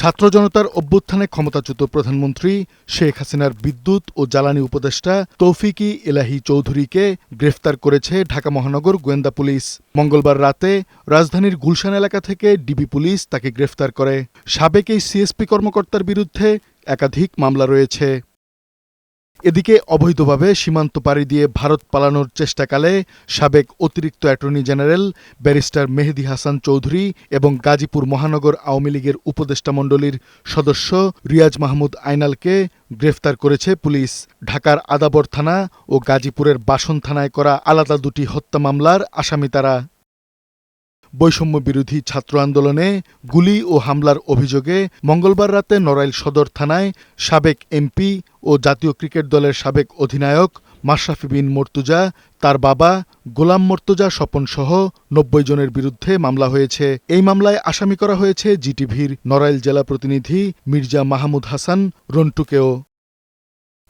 ছাত্র জনতার অভ্যুত্থানে ক্ষমতাচ্যুত প্রধানমন্ত্রী শেখ হাসিনার বিদ্যুৎ ও জ্বালানি উপদেষ্টা তৌফিকি এলাহি চৌধুরীকে গ্রেফতার করেছে ঢাকা মহানগর গোয়েন্দা পুলিশ। মঙ্গলবার রাতে রাজধানীর গুলশান এলাকা থেকে ডিবি পুলিশ তাকে গ্রেফতার করে। সাবেক এই সিএসপি কর্মকর্তার বিরুদ্ধে একাধিক মামলা রয়েছে। এদিকে অবৈধভাবে সীমান্ত পাড়ি দিয়ে ভারত পালানোর চেষ্টাকালে সাবেক অতিরিক্ত attorney general barrister Mehedi Hasan Chowdhury এবং গাজীপুর মহানগর আওয়ামী লীগের উপদেষ্টা মণ্ডলীর সদস্য রিয়াজ মাহমুদ আইনালকে গ্রেফতার করেছে পুলিশ। ঢাকার আদাবর থানা ও গাজীপুরের বাসন থানায় করা আলাদা দুটি হত্যা মামলার আসামি তারা। বৈষম্য বিরোধী ছাত্র আন্দোলনে গুলি ও হামলার অভিযোগে মঙ্গলবার রাতে নড়াইল সদর থানায় সাবেক এমপি ও জাতীয় ক্রিকেট দলের সাবেক অধিনায়ক মাশরাফি বিন মর্তুজা, তার বাবা গোলাম মর্তুজা স্বপনসহ নব্বই জনের বিরুদ্ধে মামলা হয়েছে। এই মামলায় আসামি করা হয়েছে জিটিভির নড়াইল জেলা প্রতিনিধি মির্জা মাহমুদ হাসান, রন্টুকেও।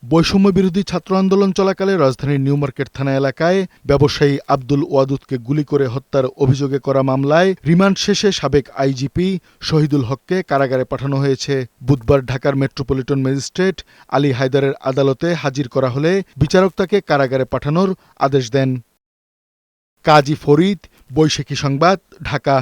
বৈষম্য বিরোধী ছাত্র আন্দোলন চলাকালে রাজধানীর নিউ মার্কেট থানা এলাকায় ব্যবসায়ী আব্দুল ওয়াদুদকে গুলি করে হত্যার অভিযোগে করা মামলায় রিমান্ড শেষে সাবেক আইজিপি শহীদুল হককে কারাগারে পাঠানো হয়েছে। বুধবার ঢাকার মেট্রোপলিটন ম্যাজিস্ট্রেট আলী হায়দারের আদালতে হাজির করা হলে বিচারক তাকে কারাগারে পাঠানোর আদেশ দেন। কাজী ফরিদ, বৈশাখী সংবাদ, ঢাকা।